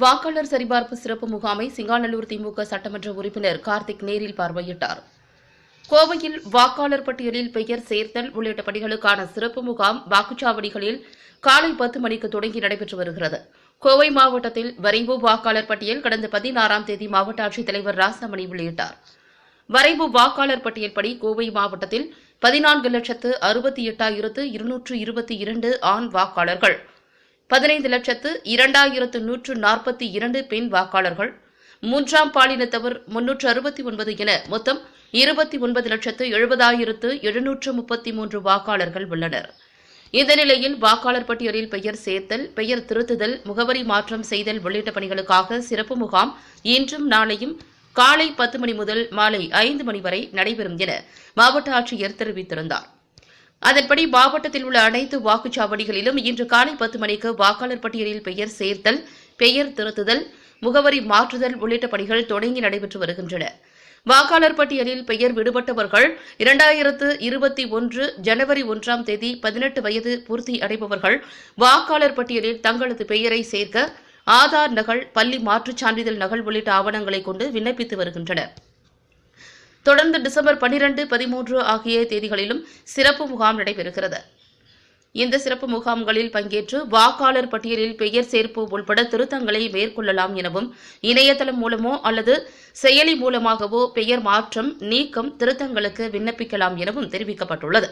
வாக்காளர் சரிபார்ப்பு சிறப்பு முகாமை சிங்காநல்லூர் திமுக சட்டமன்ற உறுப்பினர் கார்த்திக் நேரில் பார்வையிட்டார். கோவையில் வாக்காளர் பட்டியலில் பெயர் சேர்த்தல் உள்ளிட்ட பணிகளுக்கான சிறப்பு முகாம் வாக்குச்சாவடிகளில் காலை பத்து மணிக்கு தொடங்கி நடைபெற்று வருகிறது. கோவை மாவட்டத்தில் வரைவு வாக்காளர் பட்டியல் கடந்த பதினாறாம் தேதி மாவட்ட ஆட்சித்தலைவர் ராசாமணி வெளியிட்டார். வரைவு வாக்காளர் பட்டியல்படி கோவை மாவட்டத்தில் பதினான்கு லட்சத்து அறுபத்தி எட்டாயிரத்து இருநூற்று இருபத்தி இரண்டு ஆண் வாக்காளர்கள். பதினைந்து லட்சத்து இரண்டாயிரத்து நூற்று நாற்பத்தி இரண்டு பெண் வாக்காளர்கள். மூன்றாம் பாலினத்தவர் முன்னூற்று அறுபத்தி ஒன்பது என மொத்தம் இருபத்தி ஒன்பது லட்சத்து எழுபதாயிரத்து எழுநூற்று முப்பத்தி மூன்று வாக்காளர்கள் உள்ளனர். இந்த நிலையில் வாக்காளர் பட்டியலில் பெயர் சேர்த்தல் பெயர் திருத்துதல் முகவரி மாற்றம் செய்தல் உள்ளிட்ட பணிகளுக்காக சிறப்பு முகாம் இன்றும் நாளையும் காலை பத்து மணி முதல் மாலை ஐந்து மணி வரை நடைபெறும் என மாவட்ட ஆட்சியர் தெரிவித்திருந்தார். அதன்படி மாவட்டத்தில் உள்ள அனைத்து வாக்குச்சாவடிகளிலும் இன்று காலை பத்து மணிக்கு வாக்காளர் பட்டியலில் பெயர் சேர்த்தல் பெயர் திருத்துதல் முகவரி மாற்றுதல் உள்ளிட்ட பணிகள் தொடங்கி நடைபெற்று வருகின்றன. வாக்காளர் பட்டியலில் பெயர் விடுபட்டவர்கள் இரண்டாயிரத்து இருபத்தி ஒன்று ஜனவரி ஒன்றாம் தேதி பதினெட்டு வயது பூர்த்தி அடைபவர்கள் வாக்காளர் பட்டியலில் தங்களது பெயரை சேர்க்க ஆதார் நகல் பள்ளி மாற்றுச் சான்றிதழ் நகல் உள்ளிட்ட ஆவணங்களை கொண்டு விண்ணப்பித்து வருகின்றனர். தொடர்ந்து டிசம்பர் பனிரெண்டு பதிமூன்று ஆகிய தேதிகளிலும் சிறப்பு முகாம் நடைபெறுகிறது. இந்த சிறப்பு முகாம்களில் பங்கேற்று வாக்காளர் பட்டியலில் பெயர் சேர்ப்பு உள்பட திருத்தங்களை மேற்கொள்ளலாம் எனவும் இணையதளம் மூலமோ அல்லது செயலி மூலமாகவோ பெயர் மாற்றம் நீக்கம் திருத்தங்களுக்கு விண்ணப்பிக்கலாம் எனவும் தெரிவிக்கப்பட்டுள்ளது.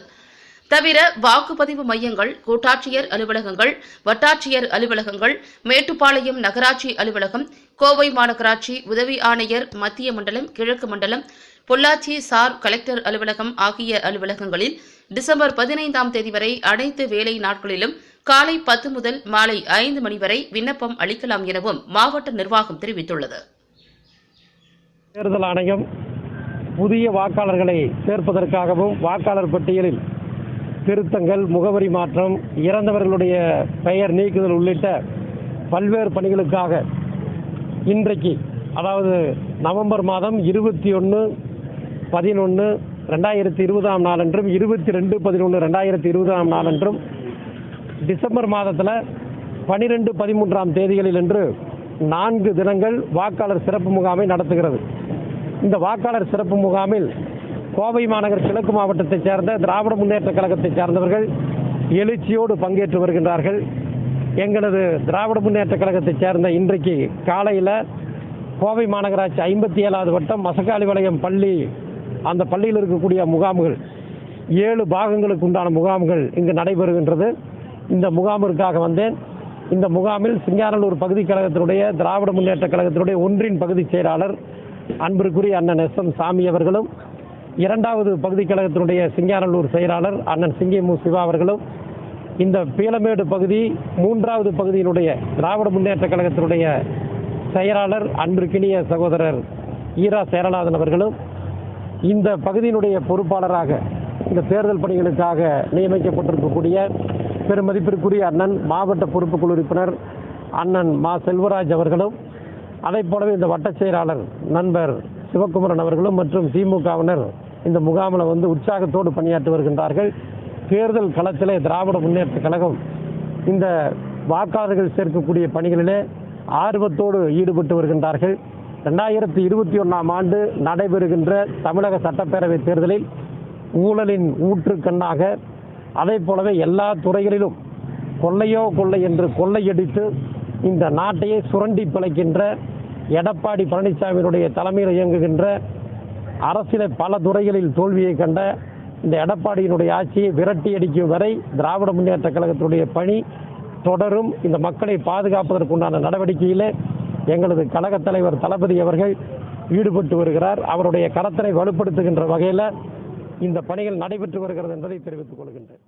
தவிர வாக்குப்பதிவு மையங்கள் கூட்டாட்சியர் அலுவலகங்கள் வட்டாட்சியர் அலுவலகங்கள் மேட்டுப்பாளையம் நகராட்சி அலுவலகம் கோவை மாநகராட்சி உதவி ஆணையர் மத்திய மண்டலம் கிழக்கு மண்டலம் பொள்ளாச்சி சார் கலெக்டர் அலுவலகம் ஆகிய அலுவலகங்களில் டிசம்பர் பதினைந்தாம் தேதி வரை அனைத்து வேலை நாட்களிலும் காலை பத்து முதல் மாலை ஐந்து மணி வரை விண்ணப்பம் அளிக்கலாம் எனவும் மாவட்ட நிர்வாகம் தெரிவித்துள்ளது. தேர்தல் ஆணையம் புதிய வாக்காளர்களை சேர்ப்பதற்காகவும் வாக்காளர் பட்டியலில் திருத்தங்கள் முகவரி மாற்றம் இறந்தவர்களுடைய பெயர் நீக்குதல் உள்ளிட்ட பல்வேறு பணிகளுக்காக இன்றைக்கு அதாவது நவம்பர் மாதம் இருபத்தி ஒன்று பதினொன்று ரெண்டாயிரத்தி இருபதாம் நாளன்றும் இருபத்தி ரெண்டு பதினொன்று ரெண்டாயிரத்தி இருபதாம் நாளன்றும் டிசம்பர் மாதத்தில் பனிரெண்டு பதிமூன்றாம் தேதிகளில் என்று நான்கு தினங்கள் வாக்காளர் சிறப்பு முகாமை நடத்துகிறது. இந்த வாக்காளர் சிறப்பு முகாமில் கோவை மாநகர் கிழக்கு மாவட்டத்தைச் சேர்ந்த திராவிட முன்னேற்ற கழகத்தைச் சேர்ந்தவர்கள் எழுச்சியோடு பங்கேற்று வருகின்றார்கள். எங்களது திராவிட முன்னேற்ற கழகத்தைச் சேர்ந்த இன்றைக்கு காலையில் கோவை மாநகராட்சி ஐம்பத்தி ஏழாவது வட்டம் மசக்காளிபாளையம் பள்ளி அந்த பள்ளியில் இருக்கக்கூடிய முகாம்கள் ஏழு பாகங்களுக்கு உண்டான முகாம்கள் இங்கு நடைபெறுகின்றது. இந்த முகாமிற்காக வந்தேன். இந்த முகாமில் சிங்காரலூர் பகுதி கழகத்தினுடைய திராவிட முன்னேற்ற கழகத்தினுடைய ஒன்றின் பகுதிச் செயலாளர் அன்பிற்குரிய அண்ணன் எஸ் எம் சாமி அவர்களும் இரண்டாவது பகுதி கழகத்தினுடைய சிங்காரலூர் செயலாளர் அண்ணன் சிங்கிமு சிவா அவர்களும் இந்த பீலமேடு பகுதி மூன்றாவது பகுதியினுடைய திராவிட முன்னேற்ற கழகத்தினுடைய செயலாளர் அன்பிற்கினிய சகோதரர் ஈரா சேரநாதன் அவர்களும் இந்த பகுதியினுடைய பொறுப்பாளராக இந்த தேர்தல் பணிகளுக்காக நியமிக்கப்பட்டிருக்கக்கூடிய பெருமதிப்பிற்குரிய அண்ணன் மாவட்ட பொறுப்புக்குழு உறுப்பினர் அண்ணன் மா செல்வராஜ் அவர்களும் அதைப் போலவே இந்த வட்டச் செயலாளர் நண்பர் சிவகுமரன் அவர்களும் மற்றும் திமுகவினர் இந்த முகாமில் வந்து உற்சாகத்தோடு பணியாற்றி வருகின்றார்கள். தேர்தல் களத்திலே திராவிட முன்னேற்ற கழகம் இந்த வாக்காளர்கள் சேர்க்கக்கூடிய பணிகளிலே ஆர்வத்தோடு ஈடுபட்டு வருகின்றார்கள். ரெண்டாயிரத்தி இருபத்தி ஒன்றாம் ஆண்டு நடைபெறுகின்ற தமிழக சட்டப்பேரவை தேர்தலில் ஊழலின் ஊற்றுக்கண்ணாக அதே போலவே எல்லா துறைகளிலும் கொள்ளையோ கொள்ளை என்று கொள்ளையடித்து இந்த நாட்டையே சுரண்டி பிழைக்கின்ற எடப்பாடி பழனிசாமியினுடைய தலைமையில் இயங்குகின்ற அரசியலை பல துறைகளில் தோல்வியை கண்ட இந்த எடப்பாடியினுடைய ஆட்சியை விரட்டி அடிக்கும் வரை திராவிட முன்னேற்ற கழகத்தினுடைய பணி தொடரும். இந்த மக்களை பாதுகாப்பதற்குண்டான நடவடிக்கையில் எங்களது கழக தலைவர் தளபதி அவர்கள் ஈடுபட்டு வருகிறார். அவருடைய கரத்தனை வலுப்படுத்துகின்ற வகையில் இந்த பணிகள் நடைபெற்று வருகிறது என்பதை தெரிவித்துக் கொள்கின்றேன்.